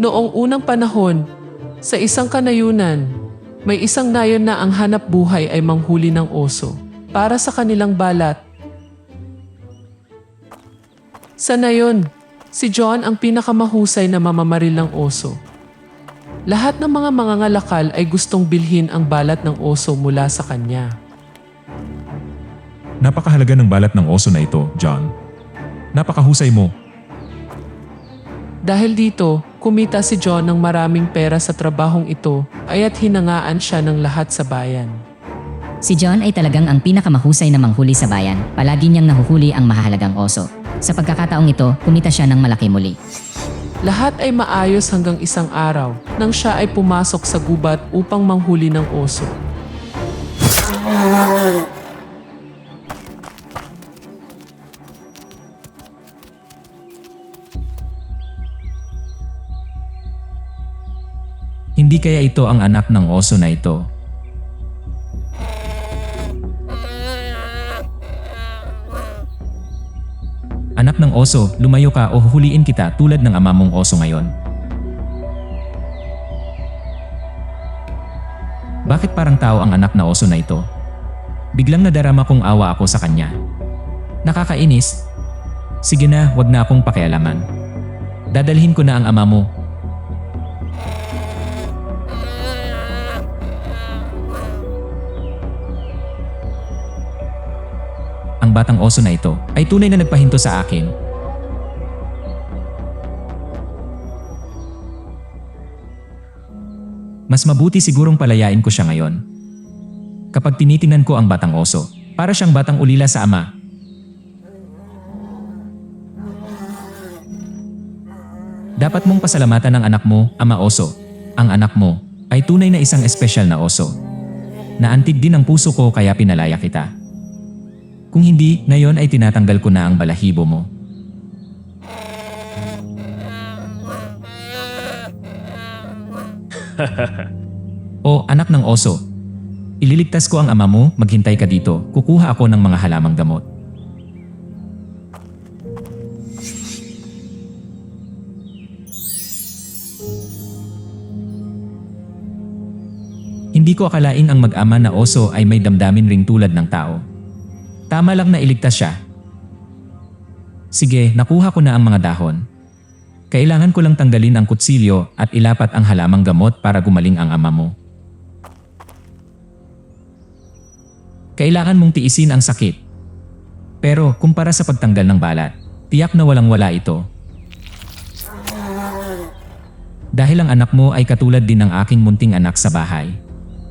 Noong unang panahon, sa isang kanayunan, may isang nayon na ang hanap buhay ay manghuli ng oso para sa kanilang balat. Sa nayon, si John ang pinakamahusay na mamamaril ng oso. Lahat ng mga mangangalakal ay gustong bilhin ang balat ng oso mula sa kanya. Napakahalaga ng balat ng oso na ito, John. Napakahusay mo. Dahil dito, kumita si John ng maraming pera sa trabahong ito aya't hinangaan siya ng lahat sa bayan. Si John ay talagang ang pinakamahusay na manghuli sa bayan. Palagi niyang nahuhuli ang mahahalagang oso. Sa pagkakataong ito, kumita siya ng malaki muli. Lahat ay maayos hanggang isang araw nang siya ay pumasok sa gubat upang manghuli ng oso. Hindi kaya ito ang anak ng oso na ito. Anak ng oso, lumayo ka o huhuliin kita tulad ng ama mong oso ngayon. Bakit parang tao ang anak na oso na ito? Biglang nadarama kong awa ako sa kanya. Nakakainis. Sige na, wag na akong pakialaman. Dadalhin ko na ang ama mo ang batang oso na ito ay tunay na nagpahinto sa akin. Mas mabuti sigurong palayain ko siya ngayon. Kapag tinitingnan ko ang batang oso, para siyang batang ulila sa ama. Dapat mong pasalamatan ang anak mo, ama oso. Ang anak mo ay tunay na isang espesyal na oso. Naantig din ang puso ko kaya pinalaya kita. Kung hindi, ngayon ay tinatanggal ko na ang balahibo mo. o anak ng oso, ililigtas ko ang ama mo, maghintay ka dito, kukuha ako ng mga halamang gamot. Hindi ko akalain ang mag-ama na oso ay may damdamin ring tulad ng tao. Tama lang na iligtas siya. Sige, nakuha ko na ang mga dahon. Kailangan ko lang tanggalin ang kutsilyo at ilapat ang halamang gamot para gumaling ang ama mo. Kailangan mong tiisin ang sakit. Pero kumpara sa pagtanggal ng balat, tiyak na walang wala ito. Dahil ang anak mo ay katulad din ng aking munting anak sa bahay.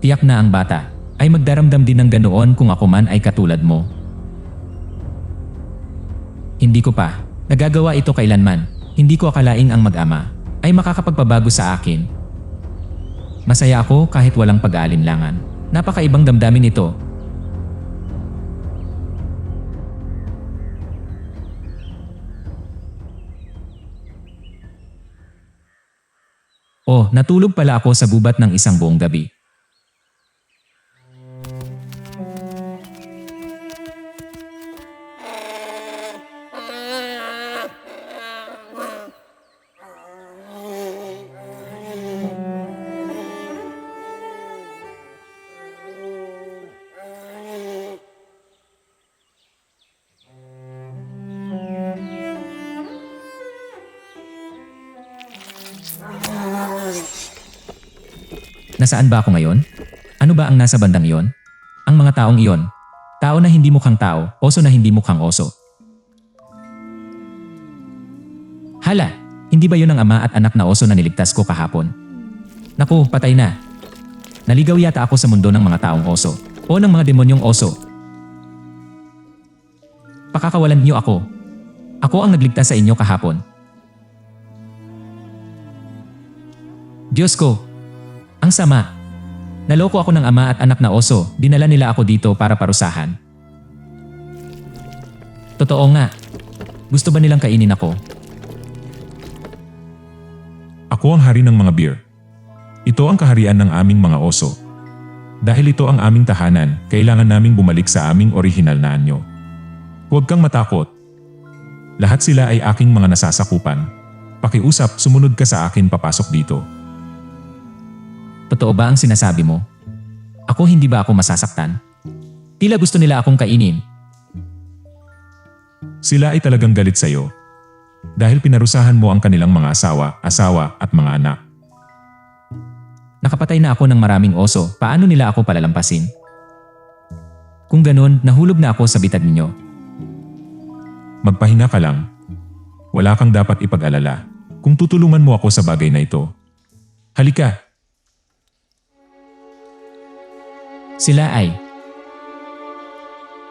Tiyak na ang bata ay magdaramdam din ng ganoon kung ako man ay katulad mo. Hindi ko pa nagagawa ito kailanman. Hindi ko akalaing ang mag-ama ay makakapagpabago sa akin. Masaya ako kahit walang pag-aalinlangan. Napakaibang damdamin ito. Oh, natulog pala ako sa gubat ng isang buong gabi. Nasaan ba ako ngayon? Ano ba ang nasa bandang iyon? Ang mga taong iyon. Tao na hindi mukhang tao, oso na hindi mukhang oso. Hala, hindi ba yun ang ama at anak na oso na niligtas ko kahapon? Naku, patay na. Naligaw yata ako sa mundo ng mga taong oso o ng mga demonyong oso. Pakakawalan niyo ako. Ako ang nagligtas sa inyo kahapon. Diyos ko, ang sama. Naloko ako ng ama at anak na oso, dinala nila ako dito para parusahan. Totoo nga. Gusto ba nilang kainin ako? Ako ang hari ng mga beer. Ito ang kaharian ng aming mga oso. Dahil ito ang aming tahanan, kailangan naming bumalik sa aming orihinal na anyo. Huwag kang matakot. Lahat sila ay aking mga nasasakupan. Pakiusap, sumunod ka sa akin papasok dito. Totoo ba ang sinasabi mo? Ako hindi ba ako masasaktan? Tila gusto nila akong kainin. Sila ay talagang galit sa'yo. Dahil pinarusahan mo ang kanilang mga asawa, asawa at mga anak. Nakapatay na ako ng maraming oso, paano nila ako palalampasin? Kung ganun, nahulog na ako sa bitag ninyo. Magpahinga ka lang. Wala kang dapat ipag-alala. Kung tutulungan mo ako sa bagay na ito. Halika, Sila ay,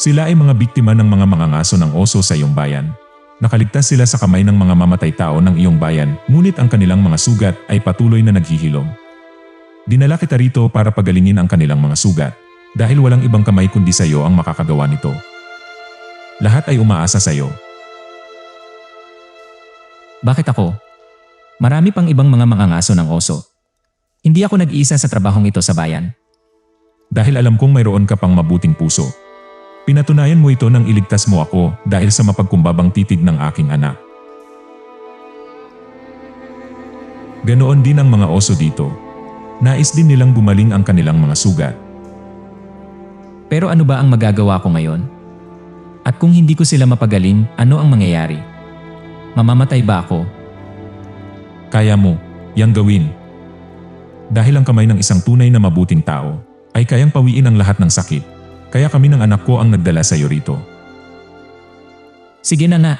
sila ay mga biktima ng mga mangangaso ng oso sa iyong bayan. Nakaligtas sila sa kamay ng mga mamatay tao ng iyong bayan, ngunit ang kanilang mga sugat ay patuloy na naghihilom. Dinala kita rito para pagalingin ang kanilang mga sugat, dahil walang ibang kamay kundi sa iyo ang makakagawa nito. Lahat ay umaasa sa iyo. bakit ako? Marami pang ibang mga mangangaso ng oso. Hindi ako nag-iisa sa trabahong ito sa bayan. Dahil alam kong mayroon ka pang mabuting puso. Pinatunayan mo ito nang iligtas mo ako dahil sa mapagkumbabang titig ng aking anak. Ganoon din ang mga oso dito. Nais din nilang gumaling ang kanilang mga sugat. Pero ano ba ang magagawa ko ngayon? At kung hindi ko sila mapagaling, ano ang mangyayari? Mamamatay ba ako? Kaya mo, yang gawin. Dahil ang kamay ng isang tunay na mabuting tao ay kayang pawiin ang lahat ng sakit. Kaya kami ng anak ko ang nagdala sa iyo rito. Sige na nga.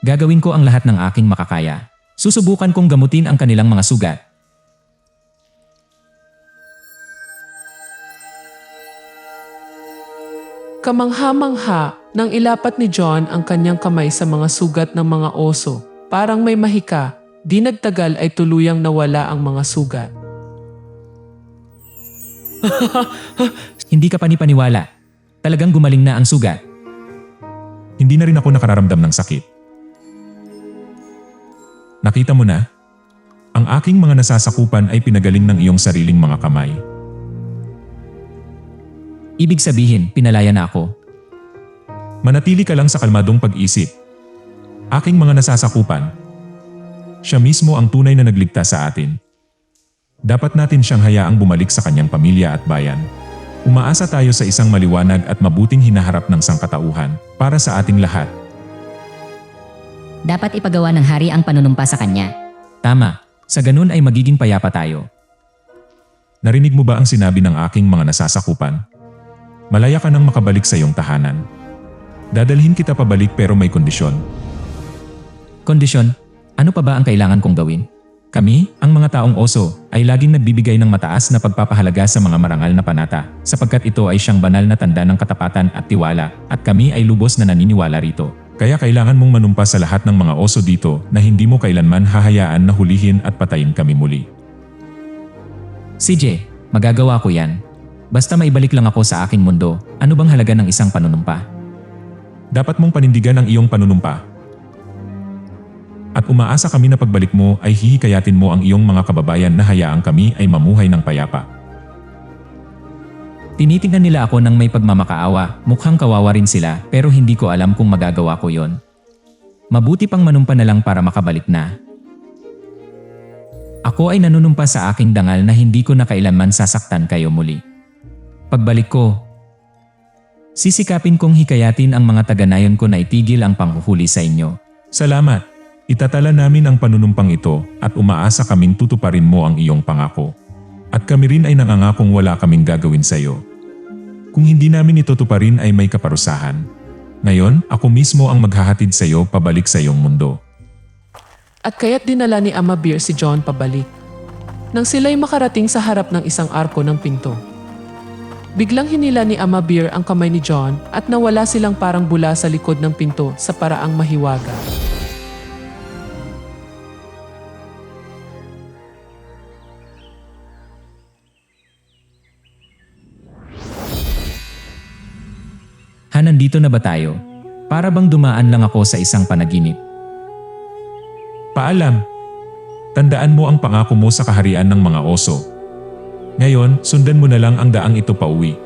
Gagawin ko ang lahat ng aking makakaya. Susubukan kong gamutin ang kanilang mga sugat. Kamangha-mangha nang ilapat ni John ang kanyang kamay sa mga sugat ng mga oso. Parang may mahika, di nagtagal ay tuluyang nawala ang mga sugat. Hindi ka panipaniwala. Talagang gumaling na ang sugat. Hindi na rin ako nakararamdam ng sakit. Nakita mo na? Ang aking mga nasasakupan ay pinagaling ng iyong sariling mga kamay. Ibig sabihin, pinalaya na ako. Manatili ka lang sa kalmadong pag-isip. Aking mga nasasakupan. Siya mismo ang tunay na nagligtas sa atin. Dapat natin siyang hayaang bumalik sa kanyang pamilya at bayan. Umaasa tayo sa isang maliwanag at mabuting hinaharap ng sangkatauhan para sa ating lahat. Dapat ipagawa ng hari ang panunumpa sa kanya. Tama. Sa ganun ay magiging payapa tayo. Narinig mo ba ang sinabi ng aking mga nasasakupan? Malaya ka nang makabalik sa iyong tahanan. Dadalhin kita pabalik pero may kondisyon. Kondisyon, ano pa ba ang kailangan kong gawin? Kami, ang mga taong oso, ay laging nagbibigay ng mataas na pagpapahalaga sa mga marangal na panata sapagkat ito ay siyang banal na tanda ng katapatan at tiwala at kami ay lubos na naniniwala rito. Kaya kailangan mong manumpa sa lahat ng mga oso dito na hindi mo kailanman hahayaan na hulihin at patayin kami muli. CJ, magagawa ko yan. Basta maibalik lang ako sa aking mundo, ano bang halaga ng isang panunumpa? Dapat mong panindigan ang iyong panunumpa. At umaasa kami na pagbalik mo ay hihikayatin mo ang iyong mga kababayan na hayaang kami ay mamuhay ng payapa. Tinitingnan nila ako ng may pagmamakaawa, mukhang kawawa rin sila pero hindi ko alam kung magagawa ko yon. Mabuti pang manumpa na lang para makabalik na. Ako ay nanunumpa sa aking dangal na hindi ko na kailanman sasaktan kayo muli. Pagbalik ko, sisikapin kong hikayatin ang mga taga-nayon ko na itigil ang panghuhuli sa inyo. Salamat! Itatala namin ang panunumpang ito at umaasa kaming tutuparin mo ang iyong pangako. At kami rin ay nangangakong wala kaming gagawin sa iyo. Kung hindi namin ito tuparin ay may kaparusahan. Ngayon, ako mismo ang maghahatid sa iyo pabalik sa iyong mundo. At kaya't dinala ni Ama Beer si John pabalik. Nang sila'y makarating sa harap ng isang arko ng pinto. Biglang hinila ni Ama Beer ang kamay ni John at nawala silang parang bula sa likod ng pinto sa paraang mahiwaga. nandito na ba tayo? Para bang dumaan lang ako sa isang panaginip. Paalam! Tandaan mo ang pangako mo sa kaharian ng mga oso. Ngayon, sundan mo na lang ang daang ito pauwi.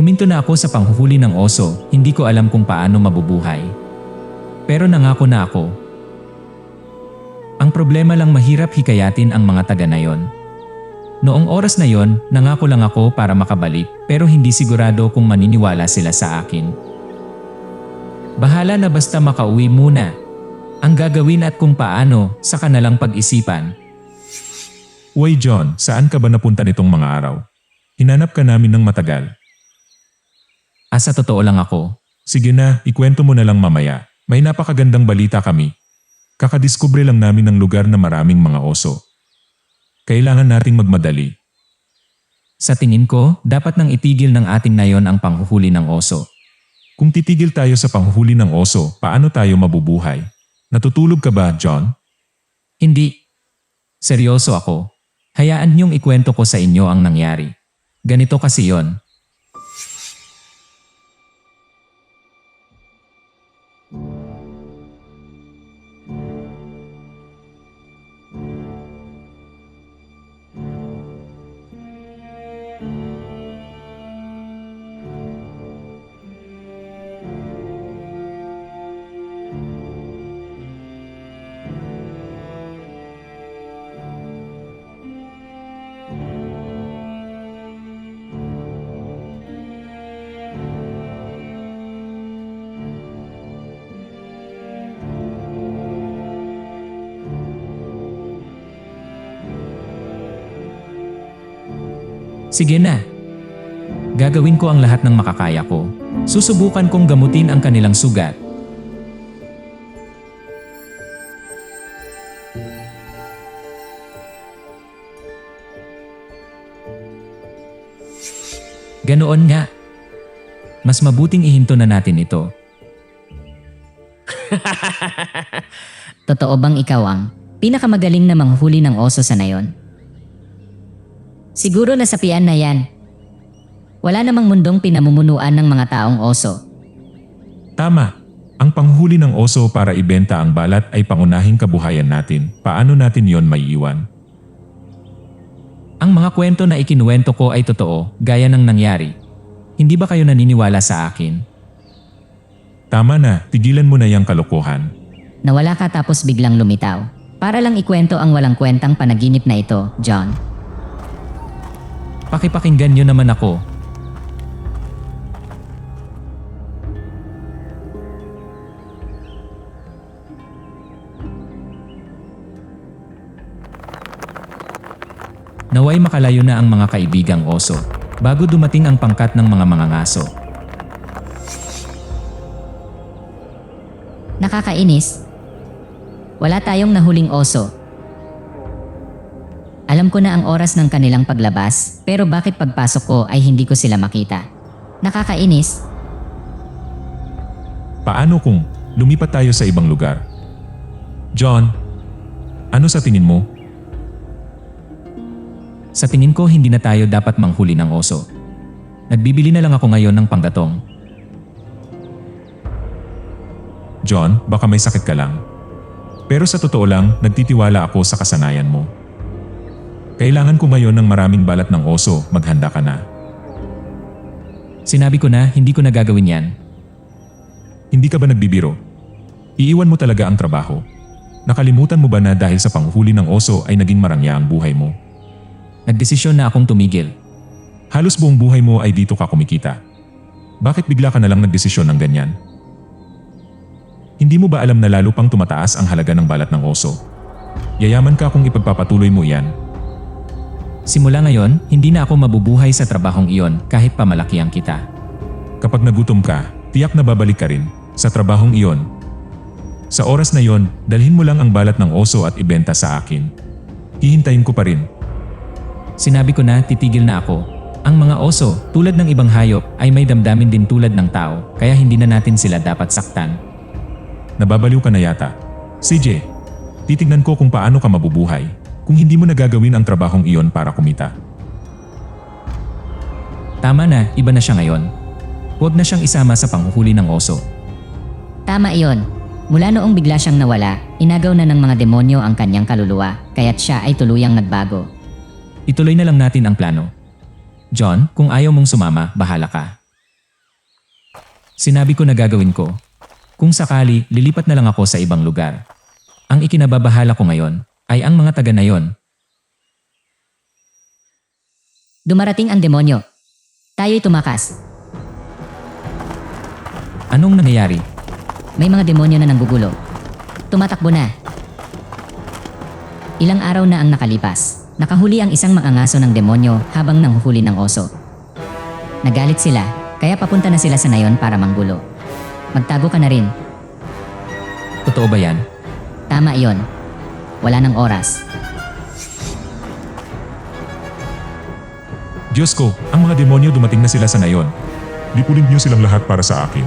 Huminto na ako sa panghuhuli ng oso, hindi ko alam kung paano mabubuhay. Pero nangako na ako. Ang problema lang mahirap hikayatin ang mga taga na yon. Noong oras na yon, nangako lang ako para makabalik pero hindi sigurado kung maniniwala sila sa akin. Bahala na basta makauwi muna. Ang gagawin at kung paano, sa kanalang pag-isipan. Uy John, saan ka ba napunta nitong mga araw? Hinanap ka namin ng matagal. Ah, sa totoo lang ako. Sige na, ikwento mo na lang mamaya. May napakagandang balita kami. Kakadiskubre lang namin ng lugar na maraming mga oso. Kailangan nating magmadali. Sa tingin ko, dapat nang itigil ng ating nayon ang panghuhuli ng oso. Kung titigil tayo sa panghuhuli ng oso, paano tayo mabubuhay? Natutulog ka ba, John? Hindi. Seryoso ako. Hayaan niyong ikwento ko sa inyo ang nangyari. Ganito kasi yon. Sige na. Gagawin ko ang lahat ng makakaya ko. Susubukan kong gamutin ang kanilang sugat. Ganoon nga. Mas mabuting ihinto na natin ito. Totoo bang ikaw ang pinakamagaling na manghuli ng oso sa nayon? Siguro nasapian na yan. Wala namang mundong pinamumunuan ng mga taong oso. Tama. Ang panghuli ng oso para ibenta ang balat ay pangunahing kabuhayan natin. Paano natin yon maiiwan? Ang mga kwento na ikinuwento ko ay totoo, gaya ng nangyari. Hindi ba kayo naniniwala sa akin? Tama na, tigilan mo na yung kalokohan. Nawala ka tapos biglang lumitaw. Para lang ikwento ang walang kwentang panaginip na ito, John. Pakipakinggan nyo naman ako. Naway makalayo na ang mga kaibigang oso bago dumating ang pangkat ng mga mangangaso. Nakakainis. Wala tayong nahuling oso. Alam ko na ang oras ng kanilang paglabas, pero bakit pagpasok ko ay hindi ko sila makita? Nakakainis. Paano kung lumipat tayo sa ibang lugar? John, ano sa tingin mo? Sa tingin ko hindi na tayo dapat manghuli ng oso. Nagbibili na lang ako ngayon ng panggatong. John, baka may sakit ka lang. Pero sa totoo lang, nagtitiwala ako sa kasanayan mo. Kailangan ko ngayon ng maraming balat ng oso, maghanda ka na. Sinabi ko na hindi ko na gagawin yan. Hindi ka ba nagbibiro? Iiwan mo talaga ang trabaho. Nakalimutan mo ba na dahil sa panghuli ng oso ay naging marangya ang buhay mo? Nagdesisyon na akong tumigil. Halos buong buhay mo ay dito ka kumikita. Bakit bigla ka na lang nagdesisyon ng ganyan? Hindi mo ba alam na lalo pang tumataas ang halaga ng balat ng oso? Yayaman ka kung ipagpapatuloy mo iyan. Simula ngayon, hindi na ako mabubuhay sa trabahong iyon kahit pamalaki ang kita. Kapag nagutom ka, tiyak na babalik ka rin sa trabahong iyon. Sa oras na yon, dalhin mo lang ang balat ng oso at ibenta sa akin. Hihintayin ko pa rin. Sinabi ko na titigil na ako. Ang mga oso, tulad ng ibang hayop, ay may damdamin din tulad ng tao, kaya hindi na natin sila dapat saktan. Nababaliw ka na yata. CJ, titignan ko kung paano ka mabubuhay kung hindi mo nagagawin ang trabahong iyon para kumita. Tama na, iba na siya ngayon. Huwag na siyang isama sa panghuhuli ng oso. Tama iyon. Mula noong bigla siyang nawala, inagaw na ng mga demonyo ang kanyang kaluluwa, kaya't siya ay tuluyang nagbago. Ituloy na lang natin ang plano. John, kung ayaw mong sumama, bahala ka. Sinabi ko na gagawin ko. Kung sakali, lilipat na lang ako sa ibang lugar. Ang ikinababahala ko ngayon ay ang mga taga na yon. Dumarating ang demonyo. Tayo'y tumakas. Anong nangyayari? May mga demonyo na nanggugulo. Tumatakbo na. Ilang araw na ang nakalipas. Nakahuli ang isang maangaso ng demonyo habang nanghuhuli ng oso. Nagalit sila, kaya papunta na sila sa nayon para manggulo. Magtago ka na rin. Totoo ba yan? Tama iyon. Wala ng oras. Diyos ko, ang mga demonyo dumating na sila sa nayon. Lipulin niyo silang lahat para sa akin.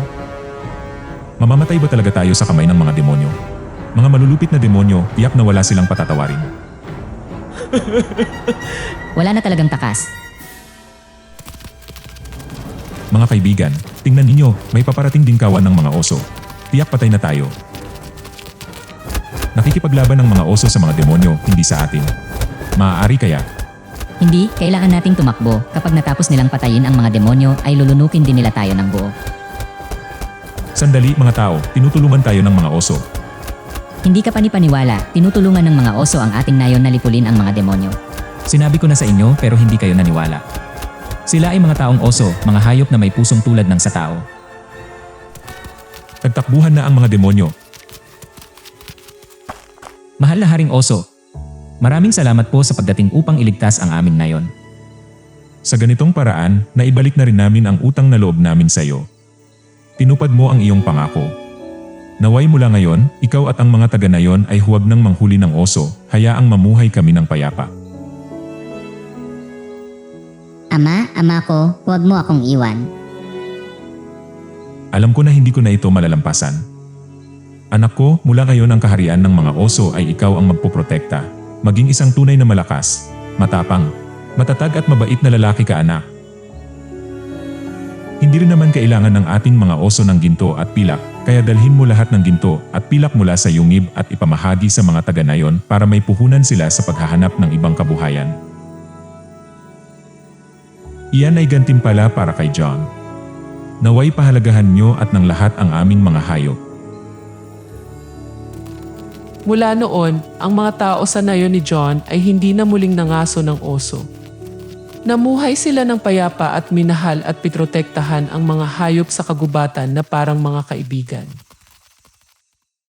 Mamamatay ba talaga tayo sa kamay ng mga demonyo? Mga malulupit na demonyo, tiyak na wala silang patatawarin. Wala na talagang takas. Mga kaibigan, tingnan ninyo, may paparating din kawan ng mga oso. Tiyak patay na tayo. Nakikipaglaban ng mga oso sa mga demonyo, hindi sa atin. Maaari kaya, Hindi, kailangan nating tumakbo. Kapag natapos nilang patayin ang mga demonyo, ay lulunukin din nila tayo ng buo. sandali mga tao, tinutulungan tayo ng mga oso. Hindi ka panipaniwala, tinutulungan ng mga oso ang ating nayon na lipulin ang mga demonyo. Sinabi ko na sa inyo pero hindi kayo naniwala. Sila ay mga taong oso, mga hayop na may pusong tulad ng sa tao. Nagtakbuhan na ang mga demonyo. Mahal na haring oso, maraming salamat po sa pagdating upang iligtas ang amin nayon. Sa ganitong paraan, naibalik na rin namin ang utang na loob namin sa iyo. Tinupad mo ang iyong pangako. Naway mula ngayon, ikaw at ang mga taga nayon ay huwag nang manghuli ng oso, hayaang mamuhay kami ng payapa. Ama, ama ko, huwag mo akong iwan. Alam ko na hindi ko na ito malalampasan. Anak ko, mula ngayon ang kaharian ng mga oso ay ikaw ang magpoprotekta. Maging isang tunay na malakas, matapang, matatag at mabait na lalaki ka anak. Hindi rin naman kailangan ng ating mga oso ng ginto at pilak, kaya dalhin mo lahat ng ginto at pilak mula sa yungib at ipamahagi sa mga taga nayon para may puhunan sila sa paghahanap ng ibang kabuhayan. Iyan ay gantimpala para kay John. Naway pahalagahan nyo at ng lahat ang aming mga hayop. Mula noon, ang mga tao sa nayon ni John ay hindi na muling nangaso ng oso. Namuhay sila ng payapa at minahal at pitrotektahan ang mga hayop sa kagubatan na parang mga kaibigan.